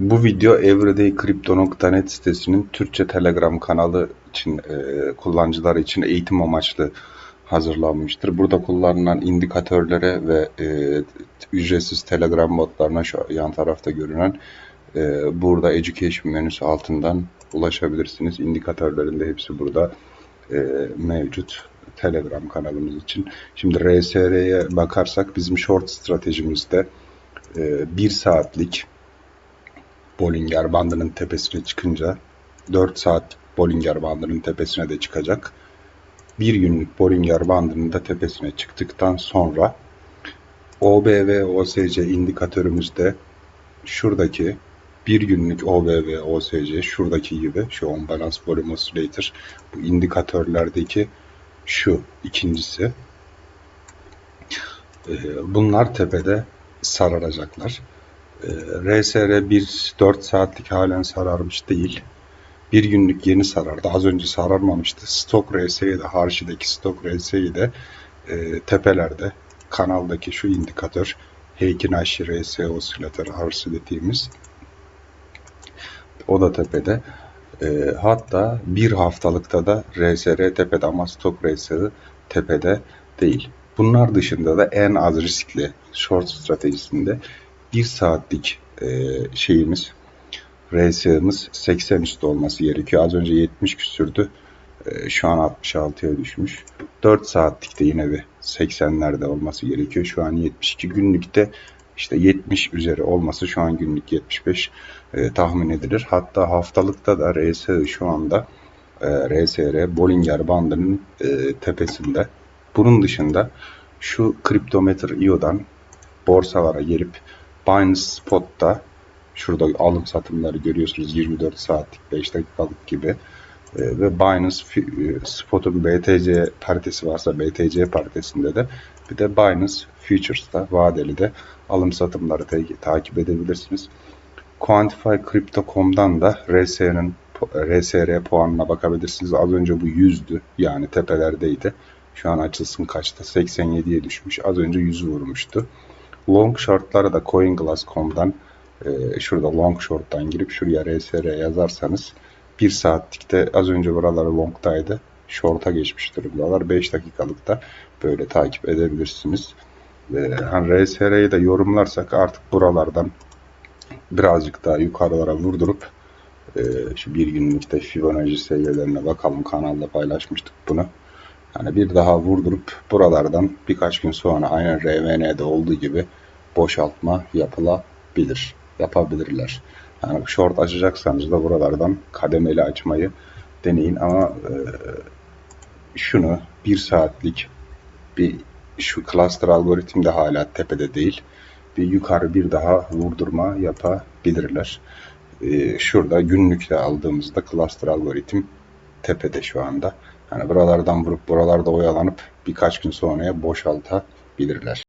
Bu video everydaycrypto.net sitesinin Türkçe Telegram kanalı için e, kullanıcılar için eğitim amaçlı hazırlanmıştır. Burada kullanılan indikatörlere ve e, ücretsiz Telegram botlarına şu yan tarafta görünen e, burada Education menüsü altından ulaşabilirsiniz. İndikatörlerin de hepsi burada e, mevcut Telegram kanalımız için. Şimdi RSR'ye bakarsak bizim short stratejimizde e, 1 saatlik Bollinger bandının tepesine çıkınca 4 saat Bollinger bandının tepesine de çıkacak. Bir günlük Bollinger bandının da tepesine çıktıktan sonra OBV OSC indikatörümüzde şuradaki bir günlük OBV OSC şuradaki gibi şu on balance volume oscillator bu indikatörlerdeki şu ikincisi Ee, bunlar tepede sararacaklar. RSR 1 4 saatlik halen sararmış değil. Bir günlük yeni sarardı. Az önce sararmamıştı. Stok RS'yi de Harşi'deki stok RS'yi de e, tepelerde kanaldaki şu indikatör Heikin Aşı RS osilatörü Harşi dediğimiz o da tepede. E, hatta bir haftalıkta da RSR tepede ama stok RS'i tepede değil. Bunlar dışında da en az riskli short stratejisinde bir saatlik e, şeyimiz RSI'miz 80 üstü olması gerekiyor. Az önce 70 küsürdü. E, şu an 66'ya düşmüş. 4 saatlikte yine bir 80'lerde olması gerekiyor. Şu an 72 günlükte işte 70 üzeri olması şu an günlük 75 e, tahmin edilir. Hatta haftalıkta da RSI şu anda e, RSR Bollinger bandının e, tepesinde. Bunun dışında şu Cryptometer IO'dan borsalara gelip Binance Spot'ta şurada alım satımları görüyorsunuz 24 saatlik 5 dakikalık gibi E, ve Binance e, Spot'un BTC paritesi varsa BTC paritesinde de bir de Binance Futures'ta vadeli de alım satımları takip edebilirsiniz. QuantifyCrypto.com'dan da RSR'nin RSR puanına bakabilirsiniz. Az önce bu 100'dü. Yani tepelerdeydi. Şu an açılsın kaçta? 87'ye düşmüş. Az önce 100'ü vurmuştu. Long shortlara da CoinGlass.com'dan e, şurada long short'tan girip şuraya RSR yazarsanız 1 saatlikte az önce buraları long'taydı. Short'a geçmiştir buralar. 5 dakikalıkta böyle takip edebilirsiniz. E, hani RSR'yi de yorumlarsak artık buralardan birazcık daha yukarılara vurdurup e, şu bir günlükte Fibonacci seviyelerine bakalım. Kanalda paylaşmıştık bunu. Yani bir daha vurdurup buralardan birkaç gün sonra aynen RVN'de olduğu gibi boşaltma yapılabilir. Yapabilirler. Yani short açacaksanız da buralardan kademeli açmayı deneyin ama e, şunu bir saatlik bir şu cluster algoritm de hala tepede değil. Bir yukarı bir daha vurdurma yapabilirler. E, şurada günlükte aldığımızda cluster algoritm tepede şu anda. Yani buralardan vurup buralarda oyalanıp birkaç gün sonraya boşaltabilirler.